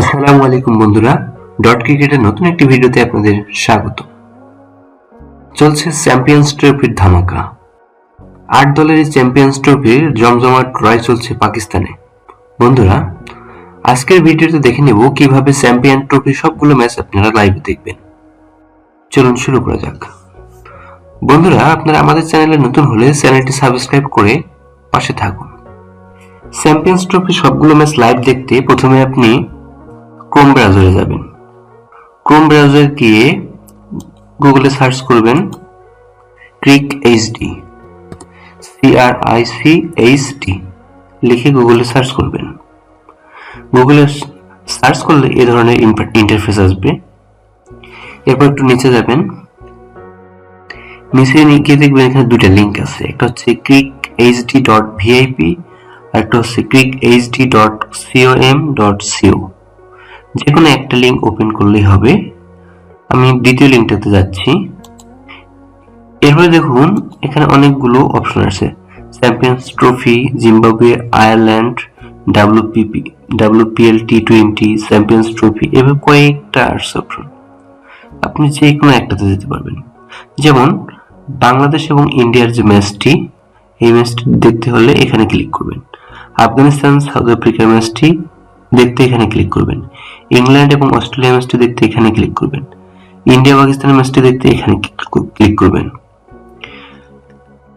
আসসালামু আলাইকুম বন্ধুরা। ডট ক্রিকেটের নতুন একটি ভিডিওতে আপনাদের স্বাগত। চলছে চ্যাম্পিয়ন্স ট্রফির ধামাকা। আট দলের এই চ্যাম্পিয়ন্স ট্রফির জমজমাট ট্রয় চলছে পাকিস্তানে। বন্ধুরা, আজকের ভিডিওতে দেখে নেব কীভাবে চ্যাম্পিয়ন ট্রফির সবগুলো ম্যাচ আপনারা লাইভে দেখবেন। চলুন শুরু করা যাক। বন্ধুরা, আপনারা আমাদের চ্যানেলে নতুন হলে চ্যানেলটি সাবস্ক্রাইব করে পাশে থাকুন। চ্যাম্পিয়ন্স ট্রফি সবগুলো ম্যাচ লাইভ দেখতে প্রথমে আপনি ক্রোম ব্রাউজারে যাবেন। ক্রোম ব্রাউজার গিয়ে গুগলে সার্চ করবেন Cric HD C R I C H D লিখে গুগলে সার্চ করবেন। গুগলে সার্চ করলে এ ধরনের ইন্টারফেস আসবে। এরপর একটু নিচে যাবেন। নিচে গিয়ে দেখবেন এখানে দুইটা লিঙ্ক আছে। একটা হচ্ছে ক্রিক এইচডি ডট ভিআইপি আর একটা হচ্ছে Cric HD dot C O M dot C O যে কোনো একটা লিঙ্ক ওপেন করলেই হবে। আমি দ্বিতীয় লিঙ্কটাতে যাচ্ছি। এরপরে দেখুন, এখানে অনেকগুলো অপশন আছে। Champions Trophy Zimbabwe Ireland W P P W P L T twenty Champions Trophy এভাবে কয়েকটা আসছে অপশন আপনি যে কোনো একটাতে যেতে পারবেন। যেমন, বাংলাদেশ এবং ইন্ডিয়ার যে ম্যাচটি এই ম্যাচটি দেখতে হলে এখানে ক্লিক করবেন। আফগানিস্তান সাউথ আফ্রিকার ম্যাচটি দেখতে এখানে ক্লিক করবেন। ইংল্যান্ড এবং অস্ট্রেলিয়া ম্যাচটি দেখতে এখানে ক্লিক করবেন। ইন্ডিয়া পাকিস্তানের ম্যাচটি দেখতে এখানে ক্লিক করবেন।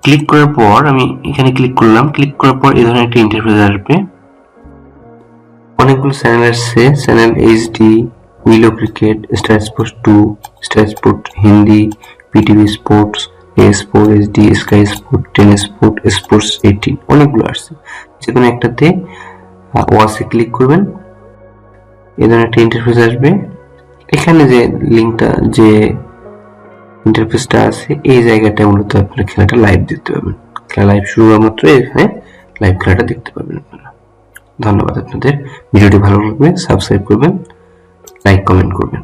ক্লিক করার পর আমি এখানে ক্লিক করলাম। ক্লিক করার পর এই ধরনের একটা ইন্টারফেস আসবে। অনেকগুলো চ্যানেল আসছে। Channel HD Willow Cricket Star Sports two Star Sport Hindi P T V Sports A Sport HD Sky Sport Ten Sport Sports eighteen অনেকগুলো আসছে। যে কোনো একটাতে ওয়াসে ক্লিক করবেন। এ ধরনের একটা ইন্টারফেস আসবে। এখানে যে লিঙ্কটা যে ইন্টারফেসটা আছে, এই জায়গাটায় মূলত আপনারা খেলাটা লাইভ দেখতে পাবেন। খেলা লাইভ শুরু হওয়া মাত্র এখানে লাইভ খেলাটা দেখতে পাবেন আপনারা। ধন্যবাদ আপনাদের। ভিডিওটি ভালো লাগবে সাবস্ক্রাইব করবেন লাইক কমেন্ট করবেন।